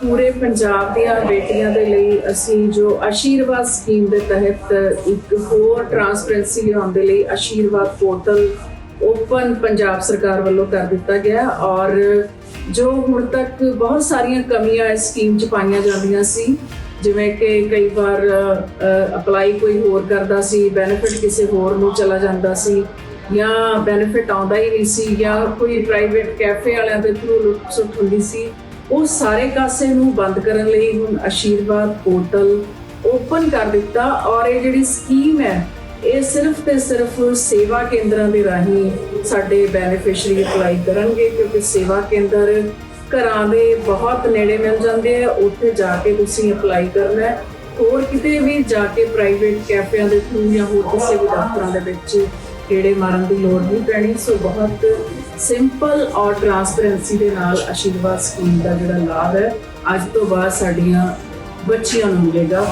ਪੂਰੇ ਪੰਜਾਬ ਦੀਆਂ ਬੇਟੀਆਂ ਦੇ ਲਈ ਅਸੀਂ ਜੋ ਆਸ਼ੀਰਵਾਦ ਸਕੀਮ ਦੇ ਤਹਿਤ ਇੱਕ ਹੋਰ ਟਰਾਂਸਪੇਰੈਂਸੀ ਲਿਆਉਣ ਦੇ ਲਈ ਆਸ਼ੀਰਵਾਦ ਪੋਰਟਲ ਓਪਨ ਪੰਜਾਬ ਸਰਕਾਰ ਵੱਲੋਂ ਕਰ ਦਿੱਤਾ ਗਿਆ ਔਰ ਜੋ ਹੁਣ ਤੱਕ ਬਹੁਤ ਸਾਰੀਆਂ ਕਮੀਆਂ ਇਸ ਸਕੀਮ 'ਚ ਪਾਈਆਂ ਜਾਂਦੀਆਂ ਸੀ, ਜਿਵੇਂ ਕਿ ਕਈ ਵਾਰ ਅਪਲਾਈ ਕੋਈ ਹੋਰ ਕਰਦਾ ਸੀ ਬੈਨੀਫਿਟ ਕਿਸੇ ਹੋਰ ਨੂੰ ਚਲਾ ਜਾਂਦਾ ਸੀ ਜਾਂ ਬੈਨੀਫਿਟ ਆਉਂਦਾ ਹੀ ਨਹੀਂ ਸੀ ਜਾਂ ਕੋਈ ਪ੍ਰਾਈਵੇਟ ਕੈਫੇ ਵਾਲਿਆਂ ਦੇ ਥਰੂ ਲੁੱਟ ਸੁੱਟ ਹੁੰਦੀ ਸੀ ਉਹ ਸਾਰੇ ਕਾਸੇ ਨੂੰ ਬੰਦ ਕਰਨ ਲਈ ਹੁਣ ਆਸ਼ੀਰਵਾਦ ਪੋਰਟਲ ਓਪਨ ਕਰ ਦਿੱਤਾ ਔਰ ਇਹ ਜਿਹੜੀ ਸਕੀਮ ਹੈ, ਇਹ ਸਿਰਫ ਤੇ ਸਿਰਫ ਸੇਵਾ ਕੇਂਦਰਾਂ ਦੇ ਰਾਹੀਂ ਸਾਡੇ ਬੈਨੀਫੀਸ਼ੀਅਰੀ ਅਪਲਾਈ ਕਰਨਗੇ ਕਿਉਂਕਿ ਸੇਵਾ ਕੇਂਦਰ ਘਰਾਂ ਦੇ ਬਹੁਤ ਨੇੜੇ ਮਿਲ ਜਾਂਦੇ ਆ, ਉੱਥੇ ਜਾ ਕੇ ਤੁਸੀਂ ਅਪਲਾਈ ਕਰਨਾ ਹੈ। ਹੋਰ ਕਿਤੇ ਵੀ ਜਾ ਕੇ ਪ੍ਰਾਈਵੇਟ ਕੈਫਿਆਂ ਦੇ ਥਰੂ ਜਾਂ ਹੋਰ ਕਿਸੇ ਵੀ ਦਫ਼ਤਰਾਂ ਦੇ ਵਿੱਚ ਕਿਹੜੇ ਮਾਰਨ ਦੀ ਲੋੜ ਨਹੀਂ ਪੈਣੀ। ਸੋ ਬਹੁਤ ਸਿੰਪਲ ਔਰ ਟਰਾਂਸਪੇਰੈਂਸੀ ਦੇ ਨਾਲ ਆਸ਼ੀਰਵਾਦ ਸਕੀਮ ਦਾ ਜਿਹੜਾ ਲਾਭ ਹੈ, ਅੱਜ ਤੋਂ ਬਾਅਦ ਸਾਡੀਆਂ ਬੱਚੀਆਂ ਨੂੰ ਮਿਲੇਗਾ।